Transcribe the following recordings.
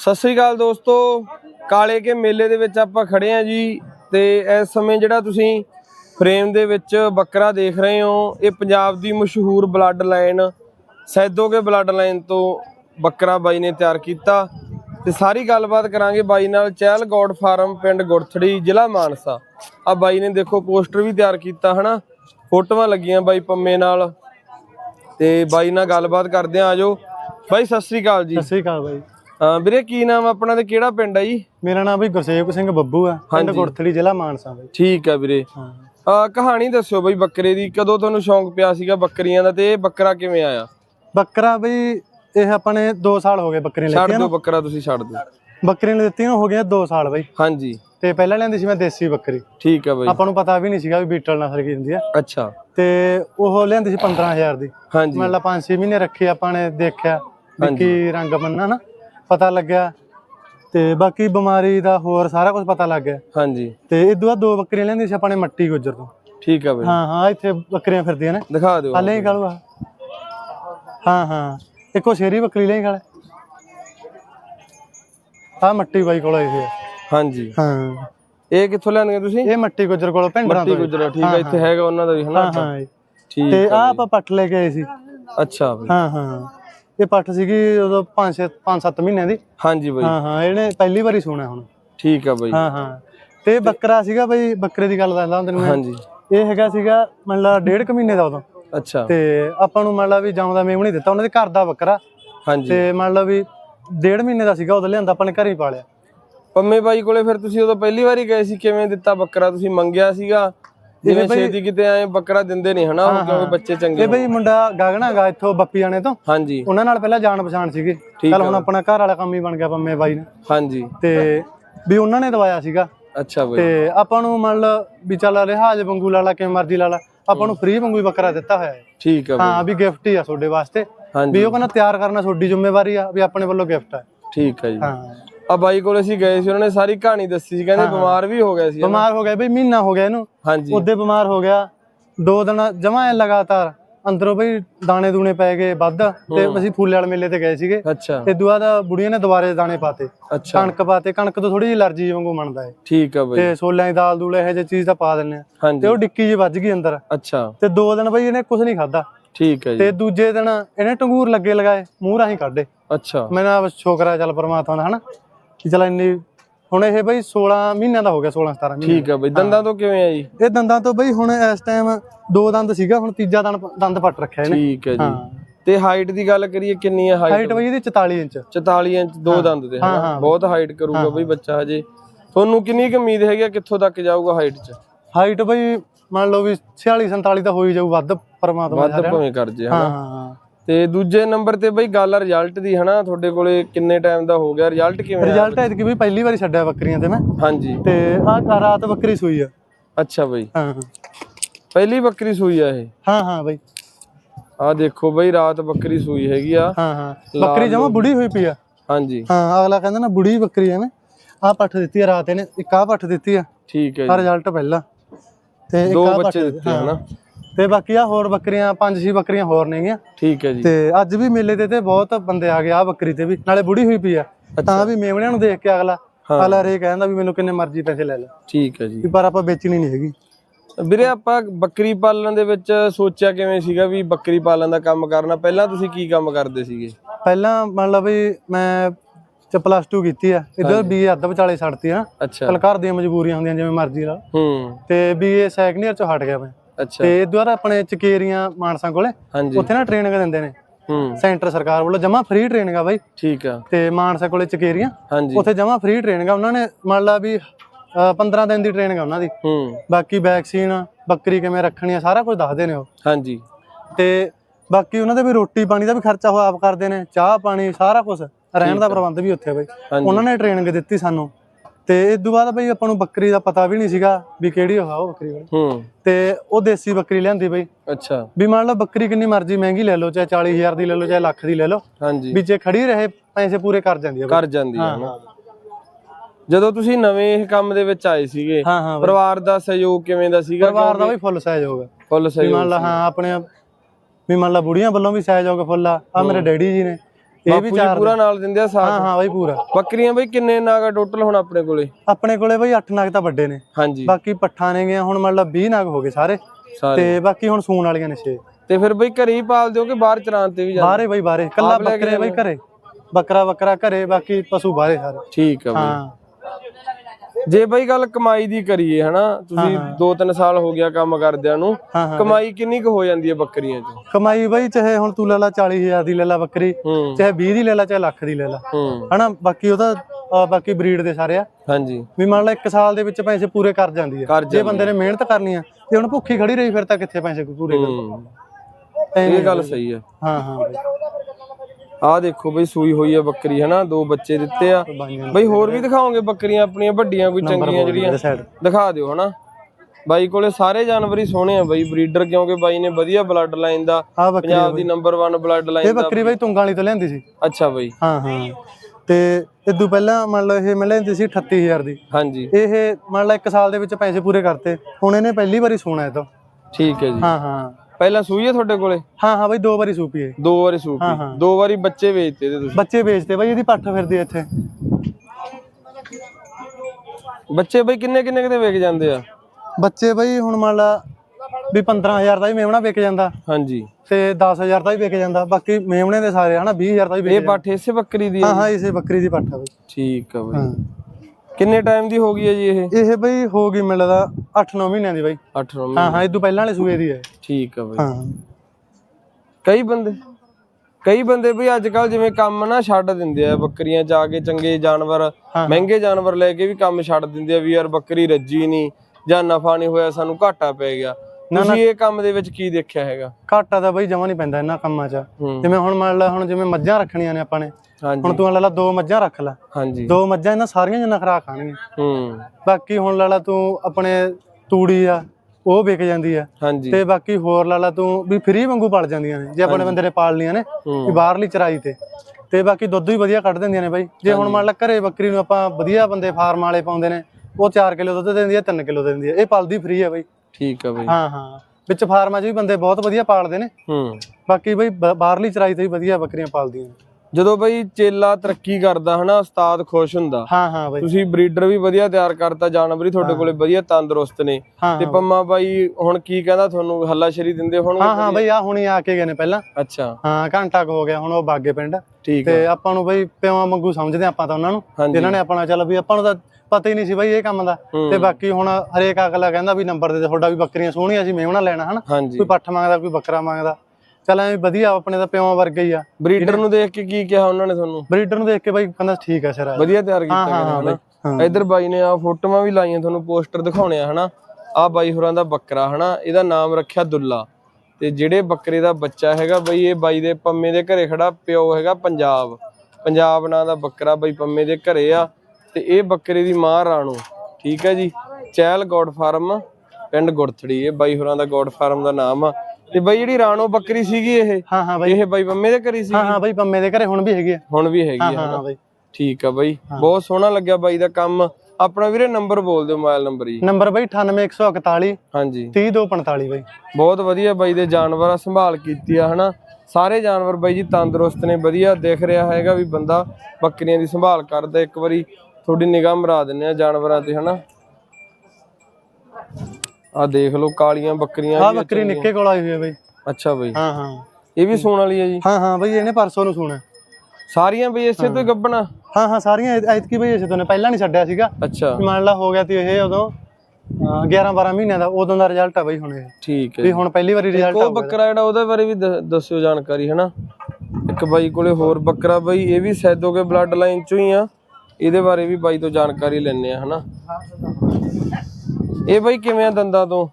ਸਤਿ ਸ੍ਰੀ ਅਕਾਲ ਦੋਸਤੋ। ਕਾਲੇ ਕੇ ਮੇਲੇ ਦੇ ਵਿੱਚ ਆਪਾਂ ਖੜੇ ਆ ਜੀ ਤੇ ਇਸ ਸਮੇਂ ਜਿਹੜਾ ਤੁਸੀਂ ਫਰੇਮ ਦੇ ਵਿੱਚ ਬੱਕਰਾ ਦੇਖ ਰਹੇ ਹੋ, ਇਹ ਪੰਜਾਬ ਦੀ ਮਸ਼ਹੂਰ blood line Saidoge blood line ਤੋਂ ਬੱਕਰਾ ਬਾਈ ਨੇ ਤਿਆਰ ਕੀਤਾ। ਤੇ ਸਾਰੀ ਗੱਲਬਾਤ ਕਰਾਂਗੇ ਬਾਈ ਨਾਲ ਚਹਿਲ ਗੋਡ ਫਾਰਮ ਪਿੰਡ ਗੁਰਥੜੀ ਜ਼ਿਲ੍ਹਾ ਮਾਨਸਾ। ਆ ਬਾਈ ਨੇ ਦੇਖੋ ਪੋਸਟਰ ਵੀ ਤਿਆਰ ਕੀਤਾ, ਹਨਾ? ਫੋਟੋਆਂ ਲੱਗੀਆਂ ਬਾਈ ਪੰਮੇ ਨਾਲ। ਤੇ ਬਾਈ ਨਾਲ ਗੱਲਬਾਤ ਕਰਦੇ ਆ ਆਜੋ ਬਾਈ, ਸਤਿ ਸ੍ਰੀ ਅਕਾਲ ਜੀ। ਸਤਿ ਸ੍ਰੀ ਅਕਾਲ ਬਾਈ। ਵੀਰੇ ਕੀ ਨਾਮ ਆਪਣਾ ਤੇ ਕਿਹੜਾ ਪਿੰਡ ਆ ਜੀ? ਮੇਰਾ ਨਾਮ ਬਈ ਗੁਰਸੇਵਕ ਸਿੰਘ ਬੱਬੂ ਆ ਪਿੰਡ। ਗੁਰਥਲੀ ਜ਼ਿਲ੍ਹਾ ਮਾਨਸਾ ਬਾਈ ਠੀਕ ਆ ਵੀਰੇ। ਹਾਂ। ਆ ਕਹਾਣੀ ਦੱਸਿਓ ਬਈ ਬੱਕਰੇ ਦੀ ਕਦੋਂ ਤੁਹਾਨੂੰ ਸ਼ੌਂਕ ਪਿਆ ਸੀਗਾ ਬੱਕਰੀਆਂ ਦਾ ਤੇ ਇਹ ਬੱਕਰਾ ਕਿਵੇਂ ਆਇਆ? ਬੱਕਰਾ ਬਈ ਇਹ ਆਪਾਂ ਨੇ 2 ਸਾਲ ਹੋ ਗਏ ਬੱਕਰੀਆਂ ਛੱਡ ਲੈਤੀਆਂ ਦਿਓ ਨੂੰ। ਬੱਕਰਾ ਤੁਸੀਂ ਛੱਡ ਦਿਓ। ਬੱਕਰੀਆਂ ਨੂੰ ਦਿੱਤੀਆਂ ਨੂੰ ਹੋ ਗਿਆ 2 ਸਾਲ ਬਾਈ। ਹਾਂਜੀ। ਤੇ ਪਹਿਲਾਂ ਲੈਂਦੀ ਸੀ ਮੈਂ ਦੇਸੀ ਬੱਕਰੀ। ਠੀਕ ਆ ਬਈ। ਆਪਾਂ ਨੂੰ ਪਤਾ ਵੀ ਨਹੀਂ ਸੀਗਾ ਵੀ ਬੀਟਲ ਨਸਲ ਕੀ ਹੁੰਦੀ ਆ। ਅੱਛਾ। ਤੇ ਉਹ ਲੈਂਦੀ ਸੀ 15000 ਦੀ। ਹਾਂਜੀ। ਮਤਲਬ 5-6 ਮਹੀਨੇ ਰੱਖੀ ਆਪਾਂ ਨੇ ਦੇਖਿਆ ਵੀ ਕੀ ਰੰਗ ਬੰਨਾ ਨਾ। ਪਤਾ ਲੱਗਿਆ ਤੇ ਬਾਕੀ ਬਿਮਾਰੀ ਦਾ ਹੋਰ ਸਾਰਾ ਕੁਝ ਪਤਾ ਲੱਗ ਗਿਆ। ਹਾਂਜੀ। ਤੇ ਇਦੋਂ ਬਾਅਦ ਦੋ ਬੱਕਰੀਆਂ ਲੈਂਦੀ ਸੀ ਆਪਾਂ ਨੇ ਮੱਟੀ ਗੁੱਜਰ ਤੋਂ। ਠੀਕ ਆ ਬਈ। ਹਾਂ ਹਾਂ ਇੱਥੇ ਬੱਕਰੀਆਂ ਫਿਰਦੀਆਂ ਨੇ। ਦਿਖਾ ਦਿਓ। ਹਾਲੇ ਹੀ ਕਾਲੂਆ ਹਾਂ ਹਾਂ। ਇੱਕੋ ਸ਼ੇਰੀ ਬੱਕਰੀ ਲਈ ਕਾਲੇ ਆ ਮੱਟੀ ਬਾਈ ਕੋਲ ਆਈ ਹੈ ਹਾਂਜੀ। ਹਾਂ। ਇਹ ਕਿੱਥੋਂ ਲੈਣਗੇ ਤੁਸੀਂ? ਇਹ ਮੱਟੀ ਗੁੱਜਰ ਕੋਲ ਮੱਟੀ ਤੋਂ ਗੁਜਰਾ ਠੀਕ ਆ ਇੱਥੇ ਹੈਗਾ ਉਹਨਾਂ ਦਾ ਵੀ ਹਨਾ ਹਾਂ ਤੇ ਆ ਆ ਆਪਾਂ ਪੱਠ ਲੈ ਕੇ ਆਏ ਸੀ। ਅੱਛਾ ਬਈ। ਹਾਂ ਹਾਂ। ਇਹ ਪੱਠ ਸੀਗੀ ਉਦੋਂ 5 5-7 ਮਹੀਨਿਆਂ ਦੀ। ਹਾਂਜੀ ਬਈ। ਹਾਂ ਹਾਂ ਇਹਨੇ ਪਹਿਲੀ ਵਾਰੀ ਸੁਣਿਆ ਹੁਣ। ਠੀਕ ਆ ਬਈ। ਹਾਂ ਹਾਂ। ਤੇ ਬੱਕਰਾ ਸੀਗਾ ਬਈ ਬੱਕਰੇ ਦੀ ਗੱਲ ਦੱਸਦਾ ਤੈਨੂੰ ਮੈਂ। ਹਾਂਜੀ। ਇਹ ਹੈਗਾ ਸੀਗਾ ਮਤਲਬ ਡੇਢ ਕੁ ਮਹੀਨੇ ਦਾ ਉਦੋਂ। ਅੱਛਾ। ਤੇ ਆਪਾਂ ਨੂੰ ਮਤਲਬ ਵੀ ਜੰਮਦਾ ਮੇਮ ਨਹੀਂ ਦਿੱਤਾ ਉਹਨਾਂ ਦੇ ਘਰ ਦਾ ਬੱਕਰਾ। ਹਾਂਜੀ। ਤੇ ਮਤਲਬ ਵੀ ਡੇਢ ਮਹੀਨੇ ਦਾ ਸੀਗਾ ਉਦੋਂ ਲਿਆਂਦਾ ਆਪਾਂ ਨੇ ਘਰੇ ਹੀ ਪਾਲਿਆ ਪੰਮੇ ਬਾਈ ਕੋਲੇ ਫਿਰ ਤੁਸੀਂ ਉਦੋਂ ਪਹਿਲੀ ਵਾਰੀ ਗਏ ਸੀ ਕਿਵੇਂ ਦਿੱਤਾ ਬੱਕਰਾ? ਤੁਸੀਂ ਮੰਗਿਆ ਸੀਗਾ ਜਿਵੇਂ ਛੇਤੀ ਕਿਤੇ ਆਏ ਬੱਕਰਾ ਦਿੰਦੇ ਨਹੀਂ ਹਨਾ ਕਿਉਂਕਿ ਬੱਚੇ ਚੰਗੇ ਇਹ ਬਈ ਮੁੰਡਾ ਗਗਨਾ ਗਾ ਇੱਥੋਂ ਬੱਪੀ ਜਾਣੇ ਤੋਂ। ਹਾਂਜੀ। ਉਹਨਾਂ ਨਾਲ ਪਹਿਲਾਂ ਜਾਣ ਪਛਾਣ ਸੀਗੀ। ਚੱਲ ਹੁਣ ਆਪਣਾ ਘਰ ਵਾਲਾ ਕੰਮ ਹੀ ਬਣ ਗਿਆ ਪੰਮੇ ਬਾਈ ਨੇ ਹਾਂਜੀ। ਤੇ ਵੀ ਉਹਨਾਂ ਨੇ ਦਵਾਇਆ ਸੀਗਾ। ਅੱਛਾ ਬਈ। ਤੇ ਆਪਾਂ ਨੂੰ ਮੰਨ ਲ ਵੀ ਚੱਲ ਲਿਹਾਜ਼ ਵਾਂਗੂ ਲਾ ਲਾ ਕਿਵੇਂ ਮਰਜ਼ੀ ਲਾ ਲਾ ਆਪਾਂ ਨੂੰ ਫ੍ਰੀ ਵਾਂਗੂ ਹੀ ਬੱਕਰਾ ਦਿੱਤਾ ਹੋਇਆ ਹੈ। ਠੀਕ ਆ ਬਈ। ਹਾਂ ਵੀ ਗਿਫਟ ਹੀ ਆ ਤੁਹਾਡੇ ਵਾਸਤੇ। ਵੀ ਉਹ ਕਹਿੰਦਾ ਤਿਆਰ ਕਰਨਾ ਤੁਹਾਡੀ ਜ਼ਿੰਮੇਵਾਰੀ ਆ ਵੀ ਆਪਣੇ ਵੱਲੋਂ ਗਿਫਟ ਆ। ਠੀਕ ਆ ਜੀ। ਹਾਂ। ਆ ਬਾਈ ਕੋਲੇ ਅਸੀਂ ਗਏ ਸੀ ਉਹਨਾਂ ਨੇ ਸਾਰੀ ਕਹਾਣੀ ਦੱਸੀ ਸੀ ਕਹਿੰਦੇ ਬਿਮਾਰ ਵੀ ਹੋ ਗਿਆ ਸੀ ਬਿਮਾਰ ਹੋ ਗਿਆ ਬਈ ਮਹੀਨਾ ਹੋ ਗਿਆ ਇਹਨੂੰ। ਹਾਂਜੀ। ਉਹਦੇ ਬਿਮਾਰ ਹੋ ਗਿਆ। ਦੋ ਦਿਨ ਜਮਾ ਐ ਲਗਾਤਾਰ ਅੰਦਰੋਂ ਬਈ ਦਾਣੇ ਦੂਣੇ ਪੈ ਗਏ ਵੱਧ ਤੇ ਅਸੀਂ ਫੁੱਲੇ ਵਾਲੇ ਮੇਲੇ ਤੇ ਗਏ ਸੀਗੇ। ਅੱਛਾ। ਤੇ ਦੁਆ ਦਾ ਬੁੜੀਆਂ ਨੇ ਦੁਬਾਰੇ ਦਾਣੇ ਪਾਤੇ। ਅੱਛਾ। ਕਣਕ ਪਾਤੇ ਕਣਕ ਤੋਂ ਥੋੜੀ ਜਿਹੀ ਅਲਰਜੀ ਵਾਂਗੂ ਮੰਨਦਾ ਹੈ ਠੀਕ ਆ ਬਈ। ਤੇ ਛੋਲਿਆਂ ਦੀ ਦਾਲ ਦੂਲ ਇਹੋ ਜਿਹੀ ਚੀਜ਼ ਤਾਂ ਪਾ ਦਿੰਨੇ ਆ। ਤੇ ਉਹ ਡਿੱਕੀ ਜੀ ਵੱਜ ਗਈ ਅੰਦਰ। ਅੱਛਾ। ਤੇ ਦੋ ਦਿਨ ਬਈ ਇਹਨੇ ਕੁਝ ਨਹੀਂ ਖਾਦਾ ਠੀਕ ਆ ਜੀ। ਤੇ ਦੂਜੇ ਦਿਨ ਇਹਨੇ ਟੰਗੂਰ ਲੱਗੇ ਲਗਾਏ ਮੂੰਹ ਰਾਹੀਂ ਕੱਢੇ। ਅੱਛਾ। ਮੈਨਾਂ ਬਸ ਸ਼ੁਕਰ ਹੈ ਚੱਲ ਪਰਮਾਤਮਾ ਦਾ ਹਨਾ? ਕਿ ਚੱਲ ਇੰਨੀ? ਹੁਣ ਇਹ ਬਈ 16 ਮਹੀਨਿਆਂ ਦਾ ਹੋ ਗਿਆ 16 17 ਮਹੀਨੇ ਠੀਕ ਆ ਬਈ ਦੰਦਾਂ ਤੋਂ ਕਿਵੇਂ ਆ ਜੀ? ਇਹ ਦੰਦਾਂ ਤੋਂ ਬਈ ਹੁਣ ਇਸ ਟਾਈਮ ਦੋ ਦੰਦ ਸੀਗਾ ਹੁਣ ਤੀਜਾ ਦੰਦ ਦੰਦ ਪੱਟ ਰੱਖਿਆ ਇਹਨੇ। ਠੀਕ ਆ ਜੀ। ਹਾਂ। ਤੇ ਹਾਈਟ ਦੀ ਗੱਲ ਕਰੀਏ ਕਿੰਨੀ ਆ ਹਾਈਟ ਹਾਈਟ ਬਈ ਇਹਦੀ 44 ਇੰਚ। 44 ਇੰਚ ਦੋ ਦੰਦ ਦੇ ਹਾਂ, ਹਾਂ। ਬਹੁਤ ਹਾਈਟ ਕਰੂਗਾ ਬਈ ਬੱਚਾ ਹਜੇ। ਤੁਹਾਨੂੰ ਕਿੰਨੀ ਕੁ ਉਮੀਦ ਹੈਗੀ ਆ ਕਿੱਥੋਂ ਤੱਕ ਜਾਊਗਾ ਹਾਈਟ 'ਚ? ਹਾਈਟ ਬਈ ਮੰਨ ਲਓ ਵੀ 46 47 ਤਾਂ ਹੋ ਹੀ ਜਾਊ ਵੱਧ ਪਰਮਾਤਮਾ ਵੱਧ ਭਾਵੇਂ ਕਰ ਜੇ ਹਾਂ ਹਾਂ ਹਾਂ। ਤੇ ਦੂਜੇ ਨੰਬਰ ਤੇ ਬਈ ਗੱਲ ਰਿਜ਼ਲਟ ਦੀ ਹਨਾ? ਤੁਹਾਡੇ ਕੋਲੇ ਕਿੰਨੇ ਟਾਈਮ ਦਾ ਹੋ ਗਿਆ? ਰਿਜ਼ਲਟ ਕਿਵੇਂ ਆਇਆ ਰਿਜ਼ਲਟ ਐਤਕੀ ਵੀ ਪਹਿਲੀ ਵਾਰੀ ਛੱਡਿਆ ਬੱਕਰੀਆਂ ਤੇ ਮੈਂ ਹਾਂਜੀ। ਤੇ ਆਹ ਰਾਤ ਬੱਕਰੀ ਸੂਈ ਆ। ਅੱਛਾ ਬਈ। ਹਾਂ ਪਹਿਲੀ ਬੱਕਰੀ ਸੂਈ ਆ ਇਹ? ਹਾਂ ਹਾਂ ਬਈ। ਆ ਦੇਖੋ ਬਈ ਰਾਤ ਬੱਕਰੀ ਸੂਈ ਹੈਗੀ ਆ। ਹਾਂ ਹਾਂ। ਬੱਕਰੀ ਜਮਾ ਬੁੜੀ ਹੋਈ ਪਈ ਆ। ਹਾਂਜੀ। ਹਾਂ ਅਗਲਾ ਕਹਿੰਦਾ ਨਾ ਬੁੜੀ ਬੱਕਰੀ ਐ ਨਾ। ਆਹ ਪੱਠ ਦਿੱਤੀ ਆ ਰਾਤ ਇਹਨੇ ਇੱਕ ਆਹ ਪੱਠ ਦਿੱਤੀ ਆ। ਠੀਕ ਹੈ ਆ ਜੀ। ਰਿਜ਼ਲਟ ਪਹਿਲਾਂ। ਤੇ ਇੱਕ ਦੋ ਬੱਚੇ ਦਿੱਤੇ ਹਨਾ? ਤੇ ਬਾਕੀ ਆ ਹੋਰ ਬੱਕਰੀਆਂ ਪੰਜ ਛੇ ਬੱਕਰੀਆਂ ਹੋਰ ਨੇਗੀਆਂ। ਠੀਕ ਹੈ ਜੀ। ਤੇ ਅੱਜ ਵੀ ਮੇਲੇ ਤੇ ਤੇ ਬਹੁਤ ਬੰਦੇ ਆ ਗਏ ਆ ਬੱਕਰੀ ਤੇ ਵੀ ਨਾਲੇ ਬੁੜੀ ਹੋਈ ਪਈ ਆ। ਤਾਂ ਵੀ ਮੇਮਣਿਆਂ ਨੂੰ ਦੇਖ ਕੇ ਅਗਲਾ ਅਗਲਾ ਰੇ ਕਹਿੰਦਾ ਵੀ ਮੈਨੂੰ ਕਿੰਨੇ ਮਰਜ਼ੀ ਪੈਸੇ ਲੈ ਲੈ। ਠੀਕ ਹੈ ਜੀ। ਪਰ ਆਪਾਂ ਵੇਚਣੀ ਨਹੀਂ ਹੈਗੀ। ਵੀਰੇ ਆਪਾਂ ਬੱਕਰੀ ਪਾਲਣ ਦੇ ਵਿੱਚ ਸੋਚਿਆ ਕਿਵੇਂ ਸੀਗਾ ਵੀ ਬੱਕਰੀ ਪਾਲਣ ਦਾ ਕੰਮ ਕਰਨਾ? ਪਹਿਲਾਂ ਤੁਸੀਂ ਕੀ ਕੰਮ ਕਰਦੇ ਸੀਗੇ? ਪਹਿਲਾਂ ਮੰਨ ਲਾ ਵੀ ਮੈਂ ਚ ਪਲੱਸ 2 ਕੀਤੀ ਆ। ਇਧਰ ਬੀਏ ਅੱਧ ਵਿਚਾਲੇ ਛੱਡਤੀ ਆ। ਅੱਛਾ। ਚਲ ਘਰ ਦੀਆਂ ਮਜਬੂਰੀਆਂ ਹੁੰਦੀਆਂ ਜਿਵੇਂ ਮਰਜ਼ੀ ਨਾਲ ਹੂੰ। ਤੇ ਬੀਏ ਸੈਕੰਡ ਇਅਰ ਚੋਂ ਹਟ ਗਿਆ ਮੈਂ। ਤੇ ਦੁਆਰਾ ਆਪਣੇ ਚਕੇਰੀਆਂ ਮਾਨਸਾਂ ਕੋਲੇ ਉੱਥੇ ਨਾ ਟ੍ਰੇਨਿੰਗ ਦਿੰਦੇ ਨੇ। ਹੂੰ। ਸੈਂਟਰ ਸਰਕਾਰ ਵੱਲੋਂ ਜਮਾ ਫ੍ਰੀ ਟ੍ਰੇਨਿੰਗ ਆ ਬਾਈ। ਠੀਕ ਆ। ਤੇ ਮਾਨਸਾ ਕੋਲੇ ਚਕੇਰੀਆਂ ਉੱਥੇ ਜਮਾ ਫ੍ਰੀ ਟ੍ਰੇਨਿੰਗ ਆ। ਉਹਨਾਂ ਨੇ ਮੰਨ ਲਾ ਵੀ ਅ, 15 ਦਿਨ ਦੀ ਟ੍ਰੇਨਿੰਗ ਆ ਉਹਨਾਂ ਦੀ। ਹੂੰ। ਬਾਕੀ ਵੈਕਸੀਨ ਬੱਕਰੀ ਕਿਵੇਂ ਰੱਖਣੀ ਆ ਸਾਰਾ ਕੁਝ ਦੱਸਦੇ ਨੇ ਉਹ। ਹਾਂਜੀ। ਤੇ ਬਾਕੀ ਉਹਨਾਂ ਦੇ ਵੀ ਰੋਟੀ ਪਾਣੀ ਦਾ ਵੀ ਖਰਚਾ ਉਹ ਆਪ ਕਰਦੇ ਨੇ ਚਾਹ ਪਾਣੀ ਸਾਰਾ ਕੁਝ ਰਹਿਣ ਦਾ ਪ੍ਰਬੰਧ ਵੀ ਉੱਥੇ ਬਈ। ਉਹਨਾਂ ਨੇ ਟ੍ਰੇਨਿੰਗ ਦਿੱਤੀ ਸਾਨੂੰ। ਤੇ ਇਸ ਤੋਂ ਬਾਅਦ ਬਈ ਆਪਾਂ ਨੂੰ ਬੱਕਰੀ ਦਾ ਪਤਾ ਵੀ ਨਹੀਂ ਸੀਗਾ ਵੀ ਕਿਹੜੀ ਉਹ ਆ ਉਹ ਬੱਕਰੀ ਹੂੰ। ਤੇ ਉਹ ਦੇਸੀ ਬੱਕਰੀ ਲਿਆਂਦੀ ਬਈ। ਅੱਛਾ। ਵੀ ਮੰਨ ਲਓ ਬੱਕਰੀ ਕਿੰਨੀ ਮਰਜ਼ੀ ਮਹਿੰਗੀ ਲੈ ਲਓ ਚਾਹੇ 40000 ਦੀ ਲੈ ਲਓ ਚਾਹੇ ਲੱਖ ਦੀ ਲੈ ਲਓ। ਹਾਂਜੀ। ਵੀ ਜੇ ਖੜੀ ਰਹੇ ਪੈਸੇ ਪੂਰੇ ਕਰ ਜਾਂਦੀ ਆ ਬਈ। ਕਰ ਜਾਂਦੀ ਆ ਹਾਂ। ਜਦੋਂ ਤੁਸੀਂ ਨਵੇਂ ਇਹ ਕੰਮ ਦੇ ਵਿੱਚ ਆਏ ਸੀਗੇ ਹਾਂ ਹਾਂ ਬਈ। ਪਰਿਵਾਰ ਦਾ ਸਹਿਯੋਗ ਕਿਵੇਂ ਦਾ ਸੀਗਾ? ਪਰਿਵਾਰ ਦਾ ਵੀ ਫੁੱਲ ਸਹਿਯੋਗ ਹੈ ਫੁੱਲ ਵੀ ਸਹਿਯੋਗ ਮੰਨ ਲਾ ਹਾਂ ਆਪਣੇ ਵੀ ਮੰਨ ਲਾ ਬੁੜੀਆਂ ਵੱਲੋਂ ਵੀ ਸਹਿਯੋਗ ਫੁੱਲ ਆ। ਆ ਮੇਰੇ ਡੈਡੀ ਜੀ ਨੇ। ਇਹ ਵੀ ਜੀ ਚਾਰ ਪੂਰਾ ਨਾਲ ਦਿੰਦੇ ਆ ਹਾਂ ਸਾਥ ਹਾਂ ਬਾਈ ਪੂਰਾ। ਬੱਕਰੀਆਂ ਬਈ ਕਿੰਨੇ ਨਾਗ ਆ ਟੋਟਲ ਹੁਣ ਆਪਣੇ ਕੋਲੇ? ਆਪਣੇ ਕੋਲੇ ਬਾਈ 8 ਨਗ ਤਾਂ ਵੱਡੇ ਨੇ। ਹਾਂਜੀ। ਬਾਕੀ ਪੱਠਾ ਨੇ ਗਿਆ ਹੁਣ ਮਤਲਬ 20 ਨਗ ਹੋ ਗਏ ਸਾਰੇ। ਤੇ ਬਾਕੀ ਹੁਣ ਸੂਣ ਵਾਲੀਆਂ ਨੇ 6 ਤੇ ਫਿਰ ਬਈ ਘਰੇ ਹੀ ਪਾਲ ਦਿਓ ਕਿ ਬਾਹਰ ਤੇ ਵੀ ਜਾਂਦੇ ਬਾਹਰੇ ਬਾਈ ਬਾਹਰੇ। ਕੱਲਾ ਬੱਕਰੇ ਬਾਈ ਘਰੇ। ਬੱਕਰਾ ਬੱਕਰਾ ਘਰੇ ਬਾਕੀ ਪਸ਼ੂ ਬਾਹਰੇ ਸਾਰੇ। ਠੀਕ ਆ ਬਈ। ਹਾਂ। ਜੇ ਬਈ ਗੱਲ ਕਮਾਈ ਦੀ ਕਰੀਏ ਹਨਾ? ਤੁਸੀਂ 2-3 ਸਾਲ ਹੋ ਗਿਆ ਕੰਮ ਕਰਦਿਆਂ ਨੂੰ। ਹਾਂ ਹਾਂ ਕਮਾਈ ਕਿੰਨੀ ਕੁ ਹੋ ਜਾਂਦੀ ਹੈ ਬੱਕਰੀਆਂ 'ਚ? ਕਮਾਈ ਬਾਈ ਚਾਹੇ ਹੁਣ ਤੂੰ ਲੈ ਲਾ 40000 ਦੀ ਲੈ ਲਾ ਬੱਕਰੀ ਹੂੰ। ਚਾਹੇ 20 ਦੀ ਲੈ ਲਾ ਚਾਹੇ ਲੱਖ ਦੀ ਲੈ ਲਾ। ਹੂੰ। ਹਨਾ ਬਾਕੀ ਉਹਦਾ ਬਾਕੀ ਬਰੀਡ ਦੇ ਸਾਰੇ ਆ। ਹਾਂਜੀ। ਵੀ ਮੰਨ ਲਾ 1 ਸਾਲ ਦੇ ਵਿੱਚ ਪੈਸੇ ਪੂਰੇ ਕਰ ਜਾਂਦੀ ਆ ਜੇ ਬੰਦੇ ਨੇ ਮਿਹਨਤ ਕਰਨੀ ਆ ਜੇ ਹੁਣ ਭੁੱਖੀ ਖੜੀ ਰਹੀ ਫਿਰ ਤਾਂ ਕਿੱਥੇ ਪੈਸੇ ਪੂਰੇ ਕਰ ਹੂੰ ਇਹ ਗੱਲ ਸਹੀ ਆ ਹਾਂ ਹਾਂ। ਆਹ ਦੇਖੋ ਬਈ ਸੂਈ ਹੋਈ ਆ ਬੱਕਰੀ ਹਨਾ? ਦੋ ਬੱਚੇ ਦਿੱਤੇ ਆ। ਬਈ ਹੋਰ ਵੀ ਦਿਖਾਓਗੇ ਬੱਕਰੀਆਂ ਆਪਣੀਆਂ ਵੱਡੀਆਂ ਕੋਈ ਚੰਗੀਆਂ ਜਿਹੜੀਆਂ? ਦਿਖਾ ਦਿਓ ਹਨਾ? ਬਾਈ ਕੋਲੇ ਸਾਰੇ ਜਾਨਵਰ ਹੀ ਸੋਹਣੇ ਆ ਬਾਈ ਬਰੀਡਰ ਕਿਉਂਕਿ ਬਾਈ ਨੇ ਵਧੀਆ ਬਲੱਡ ਲਾਈਨ ਦਾ ਆ ਪੰਜਾਬ ਦੀ ਨੰਬਰ 1 ਬਲੱਡ ਇਹ ਲਾਈਨ ਦਾ ਬੱਕਰੀ ਬਾਈ ਤੁੰਗਾਂ ਵਾਲੀ ਤੋਂ ਲਿਆਂਦੀ ਸੀ। ਅੱਛਾ ਬਾਈ। ਹਾਂ ਹਾਂ। ਤੇ ਇਦੋਂ ਪਹਿਲਾਂ ਮੰਨ ਲਓ ਇਹ ਮੈਂ ਲੈਂਦੀ ਸੀ 38000 ਦੀ। ਹਾਂਜੀ। ਇਹ ਮੰਨ ਲਾ 1 ਸਾਲ ਦੇ ਵਿੱਚ ਪੈਸੇ ਪੂਰੇ ਕਰਤੇ। ਹੁਣ ਇਹਨੇ ਪਹਿਲੀ ਵਾਰੀ ਸੋਣਾ ਇਹ ਤੋਂ। ਠੀਕ ਹੈ ਜੀ। ਹਾਂ ਹਾਂ। ਪਹਿਲਾਂ ਸੂਈ ਹੈ ਤੁਹਾਡੇ ਕੋਲੇ? ਹਾਂ ਹਾਂ ਬਾਈ ਦੋ ਵਾਰੀ ਸੂਪੀ ਹੈ ਦੋ ਵਾਰੀ ਸੂਪੀ ਹਾਂ, ਹਾਂ। ਦੋ ਵਾਰੀ ਬੱਚੇ ਵੇਚਤੇ ਤੇ ਤੁਸੀਂ। ਬੱਚੇ ਵੇਚਦੇ ਬਾਈ ਇਹਦੀ ਪੱਠ ਫਿਰਦੀ ਹੈ ਇੱਥੇ। ਬੱਚੇ ਬਈ ਕਿੰਨੇ ਕਿੰਨੇ ਕਿਤੇ ਵਿਕ ਜਾਂਦੇ ਆ? ਬੱਚੇ ਬਾਈ ਹੁਣ ਮੰਨ ਲਾ ਵੀ 15000 ਦਾ ਵੀ ਮੇਮਣਾ ਵਿਕ ਜਾਂਦਾ। ਹਾਂਜੀ। ਤੇ 10000 ਦਾ ਵੀ ਵਿਕ ਜਾਂਦਾ। ਬਾਕੀ ਮੇਮਣੇ ਦੇ ਸਾਰੇ ਹਨਾ 20000 ਦਾ ਵੀ ਵਿਕ ਇਹ ਜਾਂਦਾ। ਪੱਠ ਇਸੇ ਬੱਕਰੀ ਦੀ ਹਾਂ ਹੈ ਹਾਂ ਇਸੇ ਬੱਕਰੀ ਦੀ ਪੱਠ ਆ ਬਾਈ। ਠੀਕ ਆ ਬਈ। ਹਾਂ। ਕਿੰਨੇ ਟਾਈਮ ਦੀ ਹੋ ਗਈ ਹੈ ਜੀ ਇਹ? ਇਹ ਬਈ ਹੋ ਗਈ ਮੈਨੂੰ ਲੱਗਦਾ 8-9 ਮਹੀਨਿਆਂ ਦੀ ਬਾਈ। 8 9 ਹਾਂ ਹਾਂ ਇਦੋਂ ਪਹਿਲਾਂ ਵਾਲੇ ਸੂਏ ਦੀ ਹੈ। ਠੀਕ ਆ ਬਈ। ਹਾਂ। ਕਈ ਬੰਦੇ ਕਈ ਬੰਦੇ ਵੀ ਅੱਜ ਕੱਲ ਜਿਵੇਂ ਕੰਮ ਨਾ ਛੱਡ ਦਿੰਦੇ ਆ ਬੱਕਰੀਆਂ ਆ ਕੇ ਚੰਗੇ ਜਾਨਵਰ। ਮਹਿੰਗੇ ਜਾਨਵਰ ਲੈ ਕੇ ਵੀ ਕੰਮ ਛੱਡ ਦਿੰਦੇ ਆ ਵੀ ਯਾਰ ਬੱਕਰੀ ਰੱਜੀ ਨਹੀਂ ਜਾਂ ਨਫਾ ਨਹੀਂ ਹੋਇਆ ਸਾਨੂੰ ਘਾਟਾ ਪੈ ਗਿਆ। ਤੁਸੀਂ ਇਹ ਕੰਮ ਦੇ ਵਿੱਚ ਕੀ ਦੇਖਿਆ ਹੈਗਾ? ਘਾਟਾ ਤਾਂ ਬਈ ਜਮਾ ਨਹੀਂ ਪੈਂਦਾ ਇਹਨਾਂ ਕੰਮਾਂ 'ਚ। ਜਿਵੇਂ ਹੁਣ ਮੰਨ ਲਾ ਹੁਣ ਜਿਵੇਂ ਮੱਝਾਂ ਰੱਖਣੀਆਂ ਨੇ ਆਪਾਂ ਨੇ ਹਾਂਜੀ। ਹੁਣ ਤੂੰ ਲੈ ਲਾ ਦੋ ਮੱਝਾਂ ਰੱਖ ਲੈ। ਹਾਂਜੀ। ਦੋ ਮੱਝਾਂ ਇਹਨਾਂ ਸਾਰੀਆਂ ਜਿੰਨਾ ਖਰਾਕ ਖਾਣਗੀਆਂ। ਹੂੰ। ਬਾਕੀ ਹੁਣ ਲਾ ਲਾ ਤੂੰ ਆਪਣੇ ਤੂੜੀ ਆ ਉਹ ਵਿਕ ਜਾਂਦੀ ਆ। ਹਾਂਜੀ। ਤੇ ਬਾਕੀ ਹੋਰ ਲਾ ਲਾ ਤੂੰ ਵੀ ਫ੍ਰੀ ਵਾਂਗੂ ਪਲ ਜਾਂਦੀਆਂ ਨੇ ਜੇ ਆਪਣੇ ਬੰਦੇ ਨੇ ਪਾਲ ਲੀਆਂ ਨੇ ਹੂੰ। ਵੀ ਬਾਹਰਲੀ ਚਰਾਈ ਤੇ। ਤੇ ਬਾਕੀ ਦੁੱਧ ਵੀ ਵਧੀਆ ਕੱਢ ਦਿੰਦੀਆਂ ਨੇ ਬਾਈ। ਜੇ ਹੁਣ ਮੰਨ ਲਾ ਘਰੇ ਬੱਕਰੀ ਨੂੰ ਆਪਾਂ ਵਧੀਆ ਬੰਦੇ ਫਾਰਮ ਵਾਲੇ ਪਾਉਂਦੇ ਨੇ ਉਹ 4 ਕਿਲੋ ਦੁੱਧ ਦਿੰਦੀ ਆ 3 ਕਿਲੋ ਦਿੰਦੀ ਆ। ਇਹ ਪਲਦੀ ਫ੍ਰੀ ਆ ਬਾਈ। ਠੀਕ ਆ ਬਈ। ਹਾਂ ਹਾਂ। ਵਿੱਚ ਫਾਰਮਾਂ 'ਚ ਵੀ ਬੰਦੇ ਬਹੁਤ ਵਧੀਆ ਪਾਲਦੇ ਨੇ। ਹੂੰ। ਬਾਕੀ ਬਈ ਬ- ਬਾਹਰਲੀ ਚਰਾਈ ਤੇ ਵੀ ਵਧੀਆ ਬੱਕਰੀਆਂ ਪਾਲਦੀਆਂ ਨੇ। ਜਦੋਂ ਬਈ ਚੇਲਾ ਤਰੱਕੀ ਕਰਦਾ ਹਨਾ ਉਸਤਾਦ ਖੁਸ਼ ਹੁੰਦਾ। ਹਾਂ ਹਾਂ ਬਾਈ। ਤੁਸੀਂ ਬਰੀਡਰ ਵੀ ਵਧੀਆ ਤਿਆਰ ਕਰਤਾ ਜਾਨਵਰ ਹੀ ਤੁਹਾਡੇ ਕੋਲੇ ਵਧੀਆ ਤੰਦਰੁਸਤ ਨੇ। ਤੇ ਪੰਮਾ ਬਾਈ ਹੁਣ ਕੀ ਕਹਿੰਦਾ ਤੁਹਾਨੂੰ ਹੱਲਾਸ਼ੇਰੀ ਦਿੰਦੇ ਹੋਣਗੇ ਹਾਂ ਹਾਂ ਬਈ ਆ ਹੁਣੀ ਆ ਕੇ ਗਏ ਨੇ ਪਹਿਲਾਂ। ਅੱਛਾ। ਹਾਂ ਘੰਟਾ ਕੁ ਹੋ ਗਿਆ ਹੁਣ ਉਹ ਬਾਗੇ ਪਿੰਡ। ਠੀਕ ਤੇ ਆਪਾਂ ਨੂੰ ਬਈ ਪਿਓਾਂ ਵਾਂਗੂ ਸਮਝਦੇ ਆਪਾਂ ਤਾਂ ਉਹਨਾਂ ਨੂੰ। ਜਿਨ੍ਹਾਂ ਨੇ ਆਪਣਾ ਚੱਲ ਵੀ ਆਪਾਂ ਨੂੰ ਤਾਂ ਪਤਾ ਹੀ ਨਹੀਂ ਸੀ ਬਈ ਇਹ ਕੰਮ ਦਾ। ਤੇ ਬਾਕੀ ਹੁਣ ਹਰੇਕ ਅਗਲਾ ਕਹਿੰਦਾ ਵੀ ਨੰਬਰ ਦੇ ਤੁਹਾਡਾ ਵੀ ਬੱਕਰੀਆਂ ਸੋਹਣੀਆਂ ਸੀ ਮੇਵਣਾ ਲੈਣਾ ਹਨਾ। ਕੋਈ ਪੱਠ ਮੰਗਦਾ ਕੋਈ ਬੱਕਰਾ ਮੰਗਦਾ। ਚੱਲ ਐਵੇਂ ਵਧੀਆ ਆਪਣੇ ਤਾਂ ਪਿਓਾਂ ਵਰਗੇ ਹੀ ਆ। ਬਰੀਡਰ ਨੂੰ ਦੇਖ ਕੇ ਕੀ ਕਿਹਾ ਉਹਨਾਂ ਨੇ ਤੁਹਾਨੂੰ? ਬਰੀਡਰ ਨੂੰ ਦੇਖ ਕੇ ਬਈ ਕਹਿੰਦਾ ਠੀਕ ਆ ਸਿਰਾ ਵਧੀਆ ਤਿਆਰ ਕੀਤਾ ਹਾਂ ਹਨਾ ਇੱਧਰ ਬਾਈ ਨੇ ਆ ਫੋਟੋਆਂ ਵੀ ਲਾਈਆਂ ਤੁਹਾਨੂੰ ਪੋਸਟਰ ਦਿਖਾਉਣੇ ਆ ਹਨਾ? ਆ ਬਾਈ ਹੋਰਾਂ ਦਾ ਬੱਕਰਾ ਹਨਾ? ਇਹਦਾ ਨਾਮ ਰੱਖਿਆ ਦੁੱਲਾ। ਤੇ ਜਿਹੜੇ ਬੱਕਰੇ ਦਾ ਬੱਚਾ ਹੈਗਾ ਬਈ ਇਹ ਬਾਈ ਦੇ ਪੰਮੇ ਦੇ ਘਰੇ ਖੜਾ ਪਿਓ ਹੈਗਾ ਪੰਜਾਬ। ਪੰਜਾਬ ਨਾਂ ਦਾ ਬੱਕਰਾ ਬਈ ਪੰਮੇ ਦੇ ਘਰੇ ਆ। ਤੇ ਇਹ ਬੱਕਰੇ ਦੀ ਮਾਂ ਰਾਣੋ ਠੀਕ ਹੈ ਜੀ? ਚਹਿਲ ਗੋਡ ਫਾਰਮ ਪਿੰਡ ਗੁਰਥੜੀ ਇਹ ਬਾਈ ਹੋਰਾਂ ਦਾ ਗੋਡ ਫਾਰਮ ਦਾ ਨਾਮ ਆ। ਤੇ ਬਈ ਜਿਹੜੀ ਰਾਣੋ ਬੱਕਰੀ ਸੀਗੀ ਇਹ ਹਾਂ ਹਾਂ ਬਈ। ਇਹ ਬਾਈ ਪੰਮੇ ਦੇ ਘਰੇ ਸੀ ਹਾਂ ਹਾਂ ਬਈ ਪੰਮੇ ਦੇ ਘਰੇ ਹੁਣ ਵੀ ਹੈਗੇ ਆ। ਹੁਣ ਵੀ ਹੈਗੀ ਆ ਹਾਂ ਬਈ। ਠੀਕ ਆ ਬਾਈ। ਬਹੁਤ ਸੋਹਣਾ ਲੱਗਿਆ ਬਾਈ ਦਾ ਕੰਮ। ਆਪਣਾ ਵੀਰੇ ਨੰਬਰ ਬੋਲ ਦਿਓ ਮੋਬਾਈਲ ਨੰਬਰ ਜੀ। ਨੰਬਰ ਬਈ 98141 ਹਾਂਜੀ। 30245 ਬਈ। ਬਹੁਤ ਵਧੀਆ ਬਾਈ ਦੇ ਜਾਨਵਰਾਂ ਸੰਭਾਲ ਕੀਤੀ ਆ ਹਨਾ? ਸਾਰੇ ਜਾਨਵਰ ਬਾਈ ਜੀ ਤੰਦਰੁਸਤ ਨੇ ਵਧੀਆ ਦਿਖ ਰਿਹਾ ਹੈਗਾ ਵੀ ਬੰਦਾ ਬੱਕਰੀਆਂ ਦੀ ਸੰਭਾਲ ਕਰਦਾ। ਇੱਕ ਵਾਰੀ ਤੁਹਾਡੀ ਨਿਗਾਹ ਮਰਾ ਦਿੰਨੇ ਆ ਜਾਨਵਰਾਂ ਤੇ ਹਨਾ? ਆ ਦੇਖ ਲਓ ਕਾਲੀਆਂ ਬੱਕਰੀਆਂ ਆ ਆ ਬੱਕਰੀ। ਨਿੱਕੇ ਕੋਲ ਆਈ ਹੋਈ ਹੈ ਬਈ। ਅੱਛਾ ਬਾਈ। ਹਾਂ ਹਾਂ। ਇਹ ਵੀ ਸੂਣ ਵਾਲੀ ਆ ਜੀ? ਹਾਂ ਹਾਂ ਬਈ ਇਹਨੇ ਪਰਸੋਂ ਨੂੰ ਸੁਣਾ। ਸਾਰੀਆਂ ਬਈ ਇਸੇ ਤੋਂ ਹੀ ਗੱਬਣਾ ਹਾਂ ਹਾਂ ਸਾਰੀਆਂ ਐਤਕੀ ਬਈ ਇਸੇ ਤੋਂ ਨੇ। ਪਹਿਲਾਂ ਨਹੀਂ ਛੱਡਿਆ ਸੀਗਾ। ਅੱਛਾ। ਮੰਨ ਲਾ ਹੋ ਗਿਆ ਤੇ ਇਹ ਉਦੋਂ 11 12 ਮਹੀਨਿਆਂ ਦਾ ਉਦੋਂ ਦਾ ਰਿਜ਼ਲਟ ਆ ਬਈ ਹੁਣ ਇਹ। ਠੀਕ ਹੈ ਵੀ। ਹੁਣ ਪਹਿਲੀ ਵਾਰੀ ਰਿਜ਼ਲਟ ਉਹ ਬੱਕਰਾ ਜਿਹੜਾ ਉਹਦੇ ਬਾਰੇ ਵੀ ਦੱਸਿਓ ਜਾਣਕਾਰੀ ਹਨਾ? ਇੱਕ ਬਾਈ ਕੋਲੇ ਹੋਰ ਬੱਕਰਾ ਬਾਈ ਇਹ ਵੀ ਸੈਦੋਗੇ ਬਲੱਡ ਲਾਈਨ ਚੋਂ ਹੀ ਆ। ਇਹਦੇ ਬਾਰੇ ਵੀ ਬਾਈ ਤੋਂ ਜਾਣਕਾਰੀ ਲੈਣੇ ਆ ਹਨਾ? ਇਹ ਬਾਈ ਕਿਵੇਂ ਆ ਦੰਦਾਂ ਤੋਂ?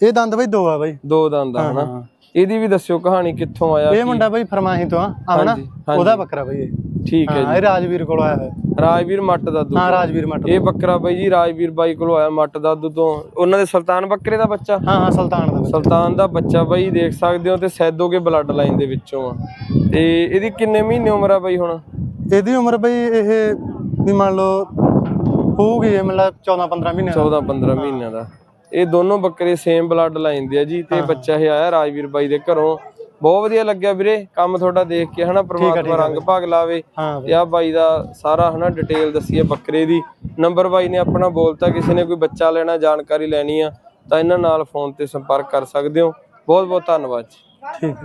ਇਹ ਦੰਦ ਬਈ ਦੋ ਆ ਬਈ। ਦੋ ਦੰਦ ਆ ਹਨਾ। ਇਹਦੀ ਵੀ ਦੱਸਿਓ ਕਹਾਣੀ ਕਿੱਥੋਂ ਆਇਆ ਇਹ ਮੁੰਡਾ ਬਈ ਫਰਮਾਹੀ ਤੋਂ ਆ ਆਵਣਾ। ਉਹਦਾ ਬੱਕਰਾ ਬਈ ਇਹ। ਠੀਕ ਹੈ ਹਾਂ ਇਹ ਰਾਜਵੀਰ ਕੋਲ ਆਇਆ ਹੋਇਆ। ਰਾਜਵੀਰ ਮੱਟ ਦਾ ਦੁੱਧ ਹਾਂ ਰਾਜਵੀਰ ਮੱਟ ਇਹ ਬੱਕਰਾ ਬਾਈ ਜੀ ਰਾਜਵੀਰ ਬਾਈ ਕੋਲੋਂ ਆਇਆ ਮੱਟ ਦਾ ਦੁੱਧ ਤੋਂ। ਉਹਨਾਂ ਦੇ ਸੁਲਤਾਨ ਬੱਕਰੇ ਦਾ ਬੱਚਾ? ਹਾਂ ਹਾਂ ਸੁਲਤਾਨ ਦਾ। ਸੁਲਤਾਨ ਦਾ ਬੱਚਾ ਬਾਈ ਦੇਖ ਸਕਦੇ ਹੋ ਤੇ ਸੈਦੋਗੇ ਬਲੱਡ ਲਾਈਨ ਦੇ ਵਿੱਚੋਂ ਆ। ਤੇ ਇਹਦੀ ਕਿੰਨੇ ਮਹੀਨੇ ਉਮਰ ਆ ਬਾਈ ਹੁਣ? ਇਹਦੀ ਉਮਰ ਬਈ ਇਹ ਵੀ ਮੰਨ ਲਓ ਹੋਊਗੀ ਇਹ ਮਤਲਬ 14 15 ਮਹੀਨੇ 14 15 ਮਹੀਨਿਆਂ ਦਾ। ਇਹ ਦੋਨੋਂ ਬੱਕਰੇ ਸੇਮ ਬਲੱਡ ਲਾਈਨ ਦੇ ਆ ਜੀ ਤੇ ਬੱਚਾ ਇਹ ਆਇਆ ਰਾਜਵੀਰ ਬਾਈ ਦੇ ਘਰੋਂ। ਬਹੁਤ ਵਧੀਆ ਲੱਗਿਆ ਵੀਰੇ ਕੰਮ ਤੁਹਾਡਾ ਦੇਖ ਕੇ ਹਨਾ ਪ੍ਰਮਾਤਮਾ ਰੰਗ ਭਾਗ ਲਾਵੇ। ਤੇ ਆ ਬਾਈ ਦਾ ਸਾਰਾ ਹਨਾ ਡਿਟੇਲ ਦੱਸੀ ਹੈ ਬੱਕਰੇ ਦੀ। ਨੰਬਰ ਬਾਈ ਨੇ ਆਪਣਾ ਬੋਲਤਾ ਕਿਸੇ ਨੇ ਕੋਈ ਬੱਚਾ ਲੈਣਾ ਜਾਣਕਾਰੀ ਲੈਣੀ ਆ ਤਾਂ ਇਹਨਾਂ ਨਾਲ ਫੋਨ ਤੇ ਸੰਪਰਕ ਕਰ ਸਕਦੇ ਹੋ। ਬਹੁਤ ਬਹੁਤ ਧੰਨਵਾਦ ਜੀ। ਠੀਕ।